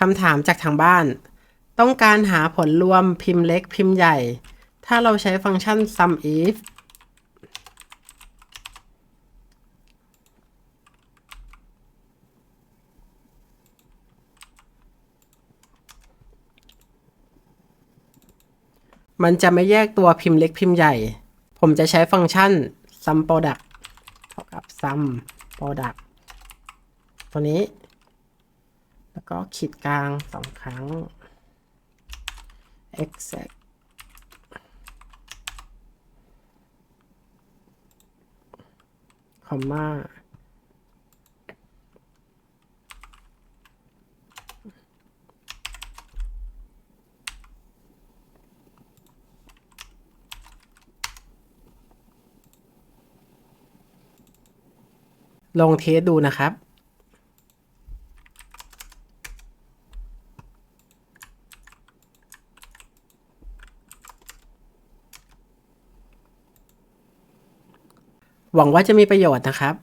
คำถามจากทางบ้าน ต้องการหาผลรวมพิมพ์เล็กพิมพ์ใหญ่ ถ้าเราใช้ฟังก์ชัน sum if มันจะไม่แยกตัวพิมพ์เล็กพิมพ์ใหญ่ ผมจะใช้ฟังก์ชัน sum product เท่ากับ sum product ตัวนี้ ก็ขีดกลางสองครั้ง exact คอมมาลองเทสดูนะครับ หวังว่าจะมีประโยชน์นะครับ